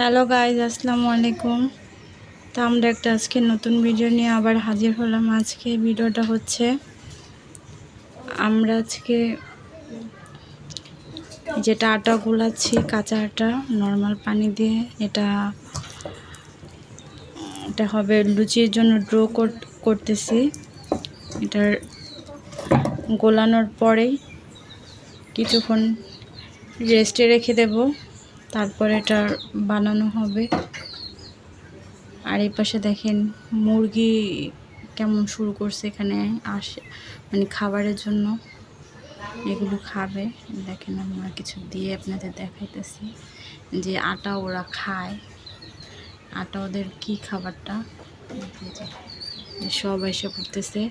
Hello guys আসসালামু আলাইকুম। তো আমরা একটা আজকে নতুন ভিডিও নিয়ে আবার হাজির হলাম। আজকে ভিডিওটা হচ্ছে, আমরা আজকে যেটা আটা গুলাচ্ছি কাঁচা আটা, নর্মাল পানি দিয়ে এটা এটা হবে লুচির জন্য ড্রো করতেছি। এটার গোলানোর পরেই কিছুক্ষণ রেস্টে রেখে দেবো। তারপর এটা বানানো হবে। আর এই পাশে দেখেন মুরগি কেমন শুরু করছে এখানে আসে মানে খাবারের জন্য। এগুলো খাবে। দেখেন আমরা কিছু দিয়ে আপনাদের দেখাইতেছি যে আটা ওরা খায়। আটা ওদের কি খাবারটা? সব এসে পড়তেছে।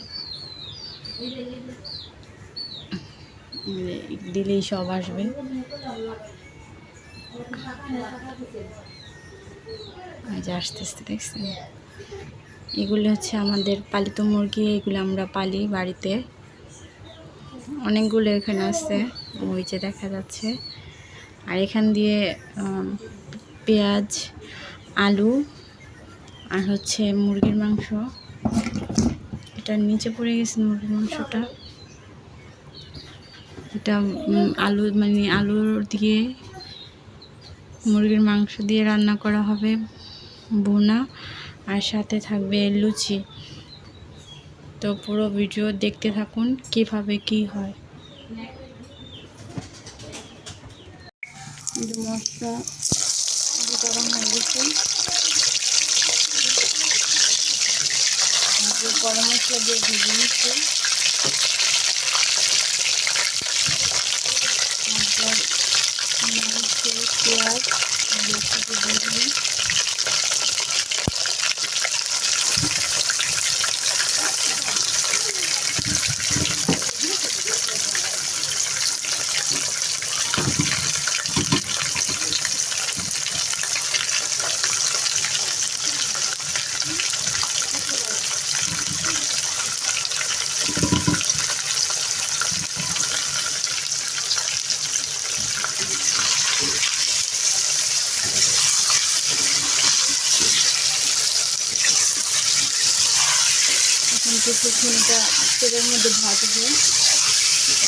দিলেই সব আসবে। এই যে আস্তে আস্তে দেখছেন? এগুলো হচ্ছে আমাদের পালিত মুরগি, এগুলো আমরা পালি বাড়িতে। অনেকগুলো এখানে আছে, ওই যে দেখা যাচ্ছে। আর এখান দিয়ে পেঁয়াজ, আলু, আর হচ্ছে মুরগির মাংস। এটা নিচে পড়ে গেছে মুরগির মাংসটা। এটা আলু মানে আলুর দিয়ে মুরগির মাংস দিয়ে রান্না করা হবে বোনা আর সাথে থাকবে লুচি। তো পুরো ভিডিও দেখতে থাকুন, কীভাবে কি হয়। মশলা গরম গরম মশলা দিয়ে ভেজে নিচ্ছে পেঁয়াজ লস্যিতে দিয়ে দিলাম কিছুক্ষণ তেলের মধ্যে ভাজবে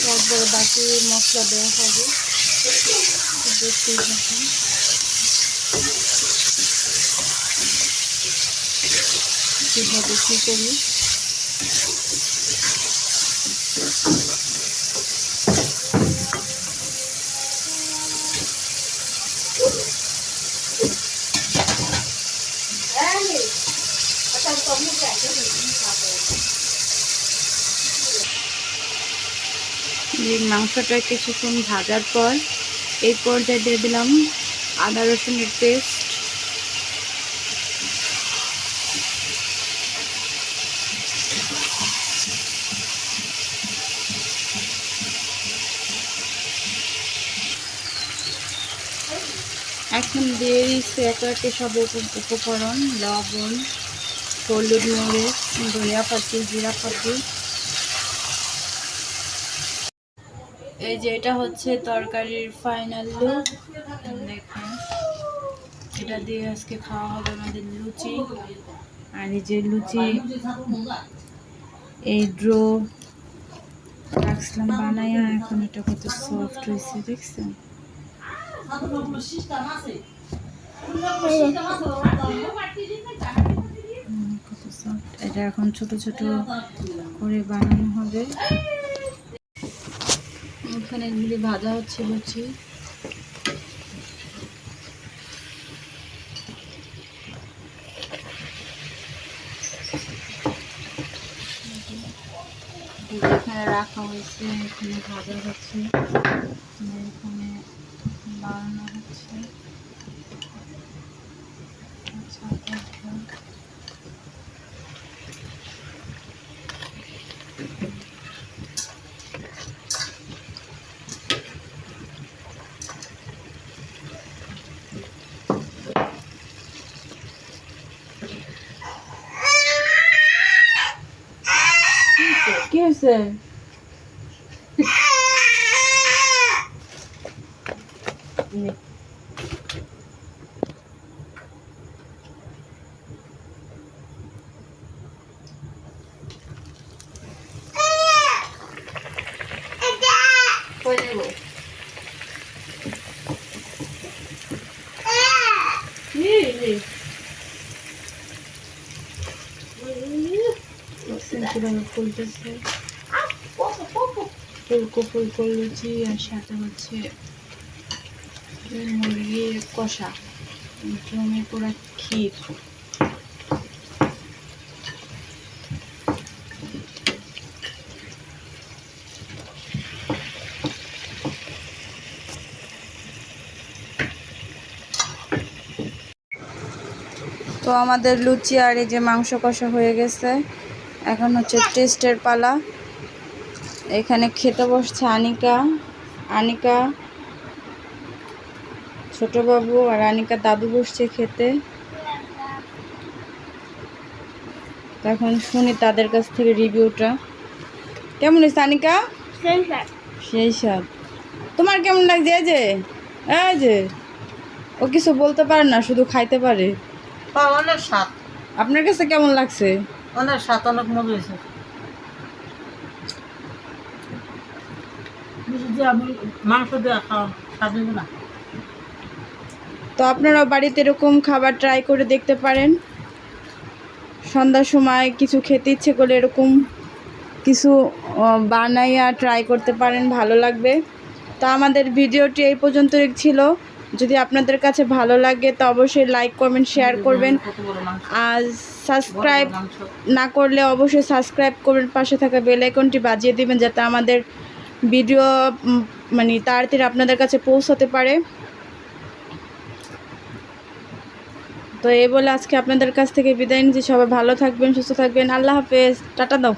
তারপরে বাকি মশলা দেওয়া হবে। দেখতেই থাকুন। কীভাবে কী করি? মাংসটা কিছুক্ষণ ভাজার পর এই পর্যায়ে দিয়ে দিলাম আদা রসুনের পেস্ট। এখন দিয়ে দিচ্ছি একে একে সব উপকরণ, লবণ, হলুদ মরিচ, ধনিয়া পাতি, জিরা পাতি। এই যে এটা হচ্ছে তরকারির ফাইনাল লুক দেখেন, এটা দিয়ে আজকে খাওয়া হবে আমাদের লুচি। আর এই যে লুচি, এই ড্রো রাখছিলাম বানাইয়া এখন এটা কত সফট হয়েছে, দেখছেন? কত সফট এটা এখন ছোট ছোট করে বানানো হবে। এখানে এগুলি ভাজা হচ্ছে লুচি। এখানে রাখা হয়েছে এখানে ভাজা হচ্ছে। এখানে বানানো criança. Foi, né, Lu? Ih, Ih. Tô ফুলকো ফুলকো লুচি আর সাথে হচ্ছে মুরগির কষা জমি পুরা ক্ষীর। তো আমাদের লুচি আর এই যে মাংস কষা হয়ে গেছে। এখন হচ্ছে টেস্টের পালা। এখানে খেতে বসছে আনিকা। আনিকা ছোটবাবু আর আনিকা দাদু বসছে খেতে। তো এখন শুনি তাদের কাছ থেকে রিভিউটা। কেমন হয়েছে আনিকা? সেই সব তোমার কেমন লাগছে? এই যে এই যে। ও কিছু বলতে পারে না শুধু খাইতে পারে। অনেক স্বাদ। আপনার কাছে কেমন লাগছে? অনেক স্বাদ অনেক মজা হয়েছে। তো আপনারাও বাড়িতে এরকম খাবার ট্রাই করে দেখতে পারেন। সন্ধ্যার সময় কিছু খেতে ইচ্ছে করলে এরকম কিছু বানাইয়া ট্রাই করতে পারেন, ভালো লাগবে। তো আমাদের ভিডিওটি এই পর্যন্তই ছিল। যদি আপনাদের কাছে ভালো লাগে তো অবশ্যই লাইক কমেন্ট শেয়ার করবেন। আর সাবস্ক্রাইব না করলে অবশ্যই সাবস্ক্রাইব করবেন, পাশে থাকা বেল আইকনটি বাজিয়ে দিবেন, যাতে আমাদের ভিডিও মানে তাড়াতাড়ি আপনাদের কাছে পৌঁছাতে পারে। তো এই বলে আজকে আপনাদের কাছ থেকে বিদায় নিচ্ছি। সবাই ভালো থাকবেন, সুস্থ থাকবেন। আল্লাহ হাফেজ। টাটা দাও।